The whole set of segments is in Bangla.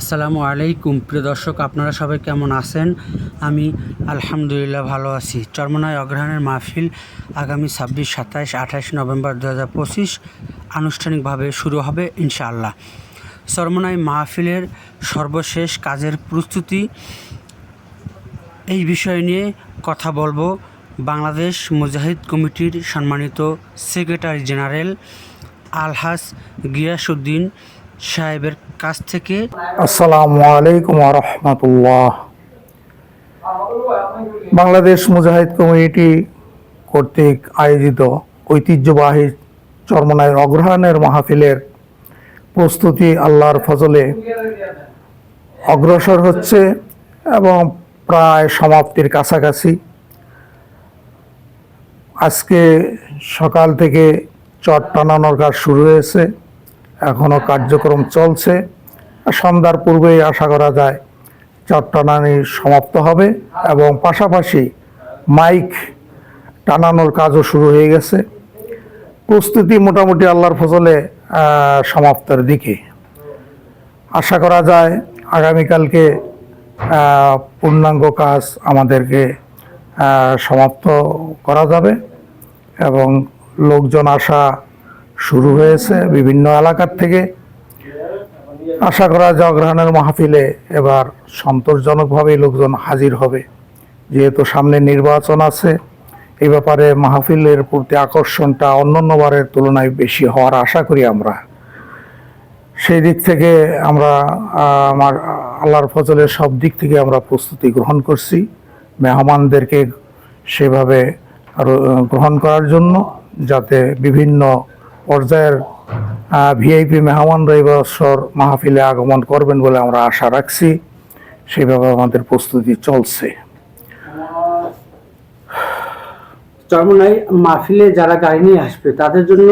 আসসালামু আলাইকুম। প্রিয় দর্শক, আপনারা সবাই কেমন আছেন? আমি আলহামদুলিল্লাহ ভালো আছি। চরমনায় অগ্রহায়ণের মাহফিল আগামী ছাব্বিশ, সাতাইশ, আঠাইশ নভেম্বর দু হাজার পঁচিশ আনুষ্ঠানিকভাবে শুরু হবে ইনশাআল্লাহ। চরমনায় মাহফিলের সর্বশেষ কাজের প্রস্তুতি এই বিষয় নিয়ে কথা বলব। বাংলাদেশ মুজাহিদ কমিটির সম্মানিত সেক্রেটারি জেনারেল আলহাস গিয়াসুদ্দিন সাহেবের কাছ থেকে। আসসালামু আলাইকুম রহমতুল্লাহ। বাংলাদেশ মুজাহিদ কমিউনিটি কর্তৃক আয়োজিত ঐতিহ্যবাহী চরমনায়ের অগ্রহায়ণের মাহফিলের প্রস্তুতি আল্লাহর ফজলে অগ্রসর হচ্ছে এবং প্রায় সমাপ্তির কাছাকাছি। আজকে সকাল থেকে চট টানানোর কাজ শুরু হয়েছে। এখনও কার্যক্রম চলছে। সন্ধ্যার পূর্বেই আশা করা যায় চট টানানি সমাপ্ত হবে এবং পাশাপাশি মাইক টানানোর কাজও শুরু হয়ে গেছে। প্রস্তুতি মোটামুটি আল্লাহর ফজলে আহ, সমাপ্তের দিকে। আশা করা যায় আগামীকালকে পূর্ণাঙ্গ কাজ আমাদেরকে সমাপ্ত করা যাবে এবং লোকজন আসা শুরু হয়েছে বিভিন্ন এলাকার থেকে। আশা করা যায় অগ্রহণের মাহফিলে এবার সন্তোষজনকভাবেই লোকজন হাজির হবে। যেহেতু সামনে নির্বাচন আছে, এই ব্যাপারে মাহফিলের প্রতি আকর্ষণটা অন্যান্যবারের তুলনায় বেশি হওয়ার আশা করি আমরা। সেই দিক থেকে আমরা আমার আল্লাহর ফজলের সব দিক থেকে আমরা প্রস্তুতি গ্রহণ করছি। মেহমানদেরকে সেভাবে গ্রহণ করার জন্য যাতে বিভিন্ন পর্যায়ের ভিআইপি মেহমানরা এই বছর মাহফিলে আগমন করবেন বলে আমরা আশা রাখছি। সেভাবে আমাদের প্রস্তুতি চলছে। চরমনাই মাহফিলে যারা গাড়ি নিয়ে আসবে তাদের জন্য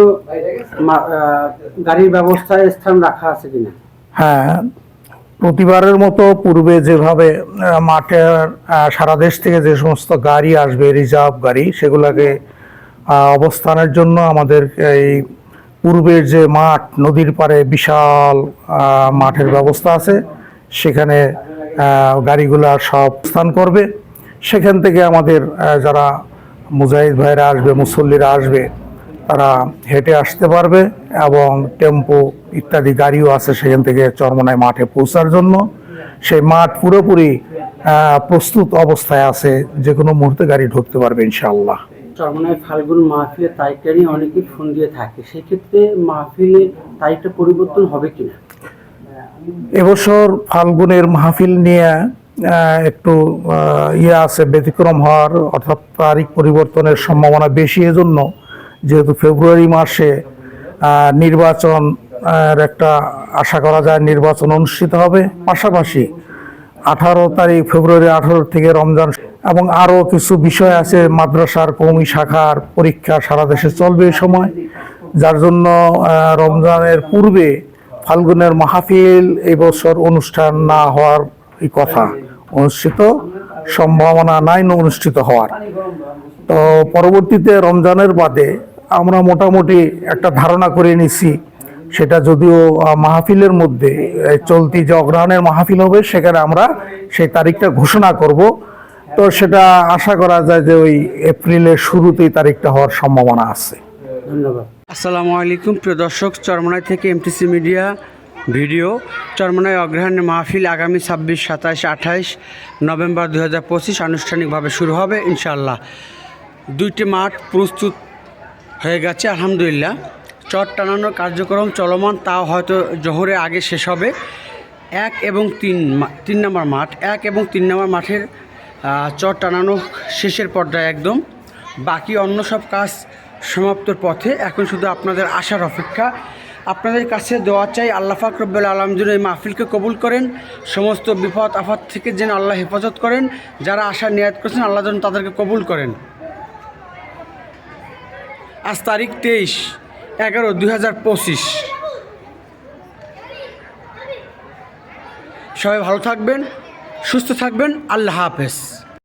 গাড়ির ব্যবস্থায় স্থান রাখা আছে কিনা? হ্যাঁ প্রতিবারের মতো পূর্বে যেভাবে মাঠের সারা দেশ থেকে যে সমস্ত গাড়ি আসবে রিজার্ভ গাড়ি সেগুলোকে অবস্থানের জন্য আমাদের এই পূর্বের যে মাঠ, নদীর পাড়ে বিশাল মাঠের ব্যবস্থা আছে। সেখানে গাড়িগুলা সব স্থান করবে। সেখান থেকে আমাদের যারা মুজাহিদ ভাইরা আসবে, মুসল্লিরা আসবে, তারা হেঁটে আসতে পারবে এবং টেম্পো ইত্যাদি গাড়িও আছে সেখান থেকে চরমনায় মাঠে পৌঁছার জন্য। সেই মাঠ পুরোপুরি প্রস্তুত অবস্থায় আছে। যে কোনো মুহূর্তে গাড়ি ঢুকতে পারবে ইনশাআল্লাহ। চরমনাই ফাল্গুন মাহফিলের তারিখটা নিয়ে অনেকেই ফোন দিয়ে থাকে। সেক্ষেত্রে মাহফিলের তারিখটা পরিবর্তন হবে কিনা? এবছর ফাল্গুনের মাহফিল নিয়ে একটু ইয়ে আছে, ব্যতিক্রম হওয়ার অর্থাৎ তারিখ পরিবর্তনের সম্ভাবনা বেশি এজন্য যেহেতু ফেব্রুয়ারি মাসে নির্বাচন একটা আশা করা যায় নির্বাচন অনুষ্ঠিত হবে। পাশাপাশি আঠারো তারিখ, ফেব্রুয়ারি আঠারো থেকে রমজান এবং আরও কিছু বিষয় আছে, মাদ্রাসার কৌমি শাখার পরীক্ষা সারা দেশে চলবে এই সময়। যার জন্য রমজানের পূর্বে ফাল্গুনের মাহফিল এবছর অনুষ্ঠান না হওয়ার এই কথা অনুষ্ঠিত, সম্ভাবনা নাই অনুষ্ঠিত হওয়ার। তো পরবর্তীতে রমজানের বাদে আমরা মোটামুটি একটা ধারণা করে নিছি সেটা যদিও মাহফিলের মধ্যে চলতি যে অগ্রহণের মাহফিল হবে সেখানে আমরা সেই তারিখটা ঘোষণা করব। তো সেটা আশা করা যায় যে ওই এপ্রিলের শুরুতেই তারিখটা হওয়ার সম্ভাবনা আছে। ধন্যবাদ। আসসালামু আলাইকুম প্রিয় দর্শক চরমনাই থেকে এমটিসি মিডিয়া ভিডিও। চরমনাই অগ্রহায়ণের মাহফিল আগামী ছাব্বিশ সাতাশ আঠাইশ নভেম্বর দু হাজার পঁচিশ আনুষ্ঠানিকভাবে শুরু হবে ইনশাল্লাহ দুইটি মাঠ প্রস্তুত হয়ে গেছে আলহামদুলিল্লাহ। চট টানানোর কার্যক্রম চলমান তাও হয়তো জোহরের আগে শেষ হবে। এক এবং তিন তিন নম্বর মাঠ, এক এবং তিন নম্বর মাঠের চট টানানো শেষের পর্যায়ে একদম। বাকি অন্য সব কাজ সমাপ্তর পথে। এখন শুধু আপনাদের আশার অপেক্ষা। আপনাদের কাছে দোয়া চাই, আল্লাহ ফাক রব্বুল আলম যেন এই মাহফিলকে কবুল করেন। সমস্ত বিপদ আফাত থেকে যেন আল্লাহ হেফাজত করেন। যারা আশা নিয়াত করেছেন, আল্লাহ যেন তাদেরকে কবুল করেন। আজ তারিখ তেইশ। এগারো দুই হাজার পঁচিশ। সবাই ভালো থাকবেন সুস্থ থাকবেন আল্লাহ হাফেজ।